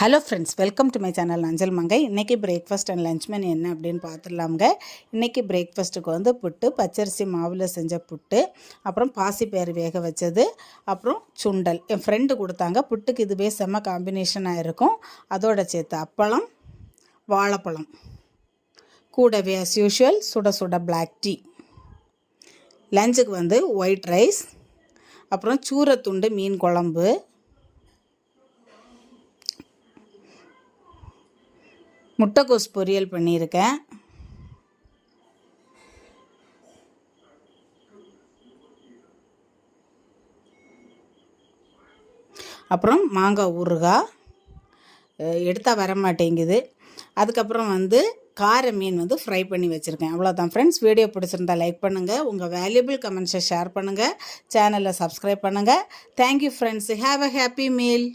Hello friends welcome to my channel Anjal Mangai இன்றைக்கி breakfast and lunch menu என்ன அப்படின்னு பார்த்துடலாமுங்க. இன்றைக்கி பிரேக்ஃபாஸ்ட்டுக்கு வந்து புட்டு பச்சரிசி மாவில் செஞ்ச புட்டு அப்புறம் பாசிப்பயிறு வேக வச்சது அப்புறம் சுண்டல். என் ஃப்ரெண்டு கொடுத்தாங்க புட்டுக்கு இதுவே செம்ம காம்பினேஷனாக இருக்கும். அதோட சேர்த்து அப்பளம் வாழைப்பழம். கூடவே அஸ் யூஷுவல் சுட சுட பிளாக் டீ லஞ்சுக்கு வந்து ஒயிட் ரைஸ் அப்புறம் சூரத்துண்டு மீன் குழம்பு முட்டைக்கோஸ் பொரியல் பண்ணியிருக்கேன். அப்புறம் மாங்காய் ஊறுகாய் எடுத்தால் வர மாட்டேங்குது. அதுக்கப்புறம் வந்து கார மீன் வந்து ஃப்ரை பண்ணி வச்சுருக்கேன். அவ்வளோதான் ஃப்ரெண்ட்ஸ் வீடியோ பிடிச்சிருந்தா லைக் பண்ணுங்கள் உங்கள் வேல்யூபிள் கமெண்ட்ஸை ஷேர் பண்ணுங்கள் சேனலை சப்ஸ்கிரைப் பண்ணுங்கள் thank you friends have a happy meal